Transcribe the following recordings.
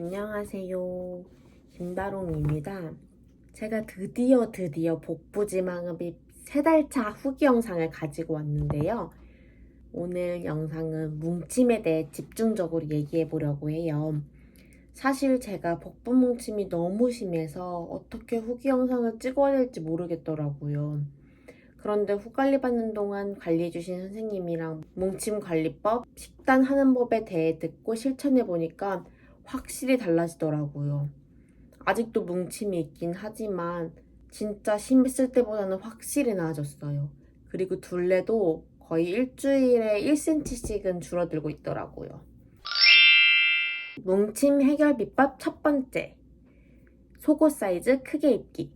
안녕하세요. 김다롱입니다. 제가 드디어 드디어 복부지방흡입 3달차 후기 영상을 가지고 왔는데요. 오늘 영상은 뭉침에 대해 집중적으로 얘기해 보려고 해요. 사실 제가 복부 뭉침이 너무 심해서 어떻게 후기 영상을 찍어야 될지 모르겠더라고요. 그런데 후 관리 받는 동안 관리해 주신 선생님이랑 뭉침 관리법, 식단 하는 법에 대해 듣고 실천해 보니까 확실히 달라지더라고요. 아직도 뭉침이 있긴 하지만 진짜 심했을 때보다는 확실히 나아졌어요. 그리고 둘레도 거의 일주일에 1cm씩은 줄어들고 있더라고요. 뭉침 해결 비법 첫 번째. 속옷 사이즈 크게 입기.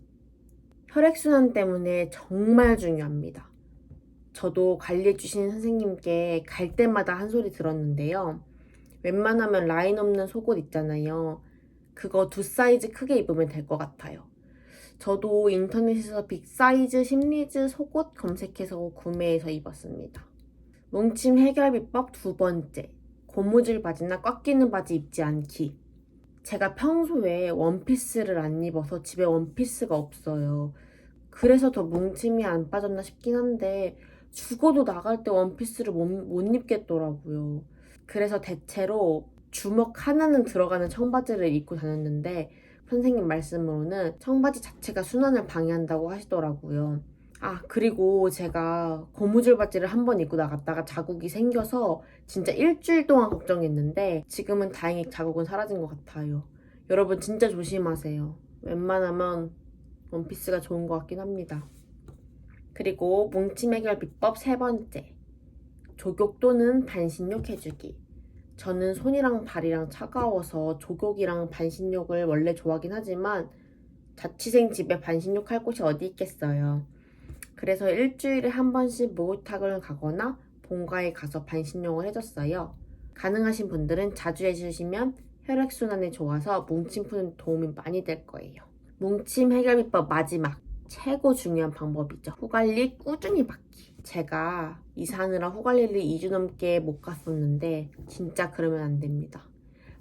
혈액순환 때문에 정말 중요합니다. 저도 관리해주신 선생님께 갈 때마다 한 소리 들었는데요. 웬만하면 라인 없는 속옷 있잖아요. 그거 두 사이즈 크게 입으면 될 것 같아요. 저도 인터넷에서 빅 사이즈 심리즈 속옷 검색해서 구매해서 입었습니다. 뭉침 해결 비법 두 번째. 고무줄 바지나 꽉 끼는 바지 입지 않기. 제가 평소에 원피스를 안 입어서 집에 원피스가 없어요. 그래서 더 뭉침이 안 빠졌나 싶긴 한데 죽어도 나갈 때 원피스를 못, 못 입겠더라고요. 그래서 대체로 주먹 하나는 들어가는 청바지를 입고 다녔는데 선생님 말씀으로는 청바지 자체가 순환을 방해한다고 하시더라고요. 아, 그리고 제가 고무줄 바지를 한 번 입고 나갔다가 자국이 생겨서 진짜 일주일 동안 걱정했는데 지금은 다행히 자국은 사라진 것 같아요. 여러분 진짜 조심하세요. 웬만하면 원피스가 좋은 것 같긴 합니다. 그리고 뭉침 해결 비법 세 번째. 조격 또는 반신욕 해주기. 저는 손이랑 발이랑 차가워서 조격이랑 반신욕을 원래 좋아하긴 하지만 자취생 집에 반신욕 할 곳이 어디 있겠어요. 그래서 일주일에 한 번씩 목욕탕을 가거나 본가에 가서 반신욕을 해줬어요. 가능하신 분들은 자주 해주시면 혈액순환에 좋아서 뭉침 푸는 도움이 많이 될 거예요. 뭉침 해결 비법 마지막 최고 중요한 방법이죠. 후관리 꾸준히 받기. 제가 이사하느라 후관리를 2주 넘게 못 갔었는데 진짜 그러면 안 됩니다.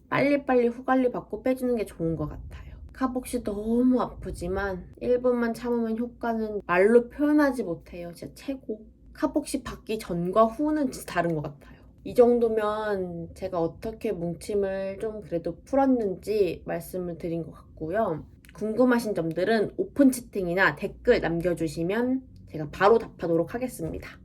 빨리빨리 후관리 받고 빼주는 게 좋은 것 같아요. 카복시 너무 아프지만 1분만 참으면 효과는 말로 표현하지 못해요. 진짜 최고. 카복시 받기 전과 후는 진짜 다른 것 같아요. 이 정도면 제가 어떻게 뭉침을 좀 그래도 풀었는지 말씀을 드린 것 같고요. 궁금하신 점들은 오픈 채팅이나 댓글 남겨주시면 제가 바로 답하도록 하겠습니다.